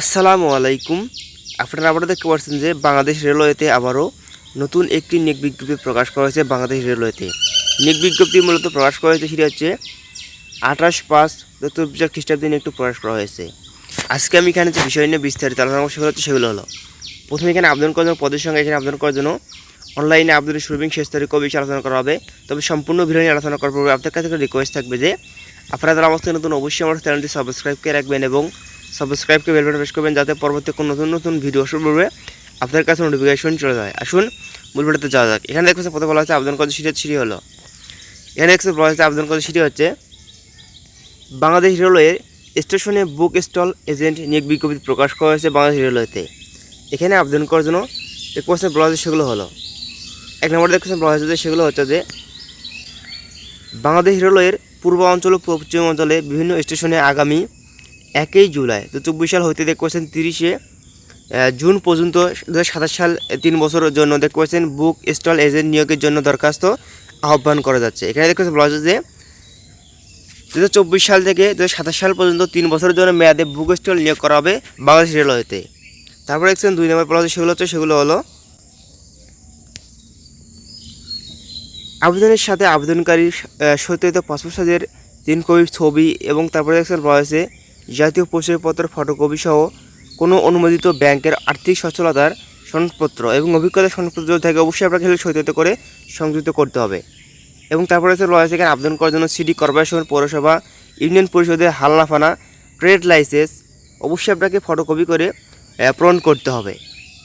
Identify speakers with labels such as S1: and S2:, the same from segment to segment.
S1: আসসালামু আলাইকুম। আপনারা আবারও দেখতে পাচ্ছেন যে বাংলাদেশ রেলওয়েতে আবারও নতুন একটি নিয়োগ বিজ্ঞপ্তি প্রকাশ করা হয়েছে বাংলাদেশ রেলওয়েতে। নিয়োগ বিজ্ঞপ্তি মূলত প্রকাশ করা হয়েছে সেটি হচ্ছে আঠাশ পাঁচ দু হাজার খ্রিস্টাব্দে একটু প্রকাশ করা হয়েছে। আজকে আমি এখানে যে বিষয় নিয়ে বিস্তারিত আলোচনা সেগুলো হচ্ছে সেগুলো হলো। প্রথমে এখানে আবেদন করার জন্য পদের সঙ্গে এখানে আবেদন করার জন্য অনলাইনে আবেদনের শুরু শেষ তারিখ বিষয়ে আলোচনা করা হবে, তবে সম্পূর্ণ ভিডিও নিয়ে আলোচনা করার পূর্বে আপনার কাছে রিকোয়েস্ট থাকবে যে আপনারা যারা থেকে নতুন অবশ্যই আমার চ্যানেলটি সাবস্ক্রাইব করে রাখবেন এবং সাবস্ক্রাইব করে বেলবটন প্রেস করবেন যাতে পরবর্তী কোনো নতুন নতুন ভিডিও শুরু করবে আপনার কাছে নোটিফিকেশন চলে যায়। আসুন, মূল ভিডিওতে যাওয়া যাক। এখানে দেখতে প্রথমে বলা হচ্ছে আবেদন করার সিটি সিটি হলো। এখানে দেখতে বলা হচ্ছে আবেদন করার সিটি হচ্ছে, বাংলাদেশ রেলওয়ের স্টেশনে বুক স্টল এজেন্ট নিয়োগ বিজ্ঞপ্তি প্রকাশ করা হয়েছে বাংলাদেশ রেলওয়েতে। এখানে আবেদন করার জন্য যে কোয়েশ্চেন বলা হয়েছে সেগুলো হলো। এক নম্বর দেখছেন বলা হয়েছে যে সেগুলো হচ্ছে যে, বাংলাদেশ রেলওয়ের পূর্ব অঞ্চল ও পশ্চিম অঞ্চলে বিভিন্ন স্টেশনে আগামী একই জুলাই। দু চব্বিশ সাল হইতে দেখছেন তিরিশে জুন পর্যন্ত দু হাজার সাতাশ সাল তিন বছরের জন্য দেখছেন বুক স্টল এজেন্ট নিয়োগের জন্য দরখাস্ত আহ্বান করা যাচ্ছে। এখানে দেখছেন বলা হচ্ছে যে দু হাজার চব্বিশ সাল থেকে দু হাজার সাতাশ সাল পর্যন্ত তিন বছরের জন্য মেয়াদে বুক স্টল নিয়োগ করা হবে বাংলাদেশ রেলওয়েতে। তারপরে দেখছেন দুই নম্বর বলা হচ্ছে সেগুলো হচ্ছে সেগুলো হলো আবেদনের সাথে আবেদনকারীর আহ, সত্যায়িত পাসপোর্ট সাইজের তিন কপি ছবি এবং তারপরে দেখছেন রয়েছে জাতীয় পরিচয়পত্রের ফটোকপি সহ কোনো অনুমোদিত ব্যাংকের আর্থিক সচ্ছলতার সনদপত্র এবং অভিজ্ঞতার সনদপত্র থেকে, অবশ্যই আপনাকে সেগুলো করে সংযুক্ত করতে হবে। এবং তারপরে আছে রয়েছে এখানে আবেদন করার জন্য সিটি কর্পোরেশন, পৌরসভা, ইউনিয়ন পরিষদের হালনাফানা, ট্রেড লাইসেন্স, অবশ্যই আপনাকে ফটোকপি করে পূরণ করতে হবে।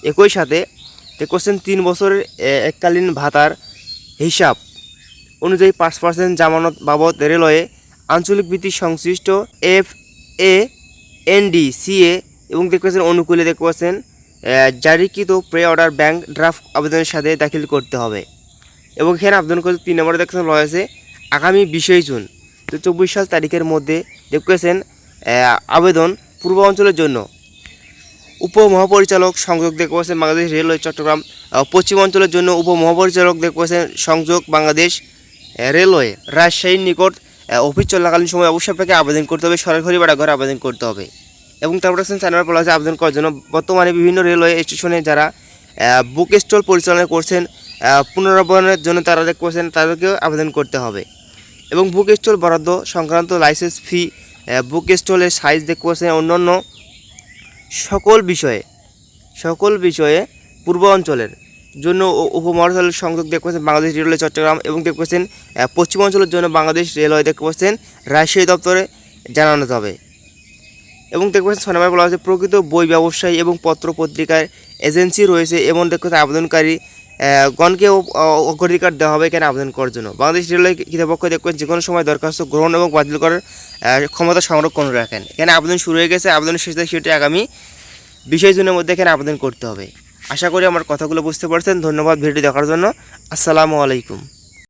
S1: একই সাথে কোশ্চেন তিন বছরের এককালীন ভাতার হিসাব। অনুযায়ী পাঁচ পার্সেন্ট জামানত বাবদ রেলওয়ে আঞ্চলিক ভিত্তিক সংশ্লিষ্ট এফ এ এনডি সিএ এবং দেখতে পাচ্ছেন অনুকূলে দেখতে পাচ্ছেন জারিকৃত প্রে অর্ডার ব্যাংক ড্রাফট আবেদনের সাথে দাখিল করতে হবে। এবং এখানে আবেদন করতে তিন নম্বরে দেখছেন রয়েছে আগামী বিশই জুন। তো চব্বিশ সাল তারিখের মধ্যে দেখতেছেন আবেদন পূর্ব অঞ্চলের জন্য। উপমহাপরিচালক সংযোগ দেখতে পাচ্ছেন বাংলাদেশ রেলওয়ে চট্টগ্রাম পশ্চিম অঞ্চলের জন্য উপমহাপরিচালক দেখতে পাচ্ছেন সংযোগ বাংলাদেশ রেলওয়ে। রাজশাহীর নিকট অফিস চলাকালীন সময় অবশ্যই আপনাকে আবেদন করতে হবে। সরকারি বা ডাকঘরে আবেদন করতে হবে। এবং তারপরে দেখছেন চ্যানেল বলা আছে আবেদন করার জন্য বর্তমানে বিভিন্ন রেলওয়ে স্টেশনে যারা বুক স্টল পরিচালনা করছেন আহ, পুনরাবহনের জন্য তারা পাচ্ছেন তাদেরকেও আবেদন করতে হবে। এবং বুক স্টল বরাদ্দ সংক্রান্ত লাইসেন্স ফি বুক স্টলের সাইজ দেখতে পাচ্ছেন অন্যান্য সকল বিষয়ে সকল বিষয়ে পূর্ব অঞ্চলের জন্য ও- সংযোগ দেখতে পাচ্ছেন বাংলাদেশ রেলওয়ে চট্টগ্রাম এবং দেখতে পাচ্ছেন আহ, পশ্চিম অঞ্চলের জন্য বাংলাদেশ রেলওয়ে দেখতে পাচ্ছেন রাজশাহী দপ্তরে জানানো যাবে এবং দেখতে পাচ্ছেন ছয় নম্বরে বলা হয়েছে প্রকৃত বই ব্যবসায়ী এবং পত্র পত্রিকার এজেন্সি রয়েছে এবং দেখতে পাচ্ছেন আবেদনকারী গণকে অগ্রাধিকার দেওয়া হবে এখানে আবেদন করার জন্য। বাংলাদেশ রেলওয়ে কর্তৃপক্ষ দেখবেন যে কোনো সময় দরখাস্ত গ্রহণ এবং বাতিল করার ক্ষমতা সংরক্ষণ রাখেন। এখানে আবেদন শুরু হয়ে গেছে আবেদনের শেষ তারিখ সেটি আগামী বিশেষ দিনের মধ্যে এখানে আবেদন করতে হবে। আশা করি আমার কথাগুলো বুঝতে পারছেন। ধন্যবাদ ভিডিও দেখার জন্য। আসসালামু আলাইকুম।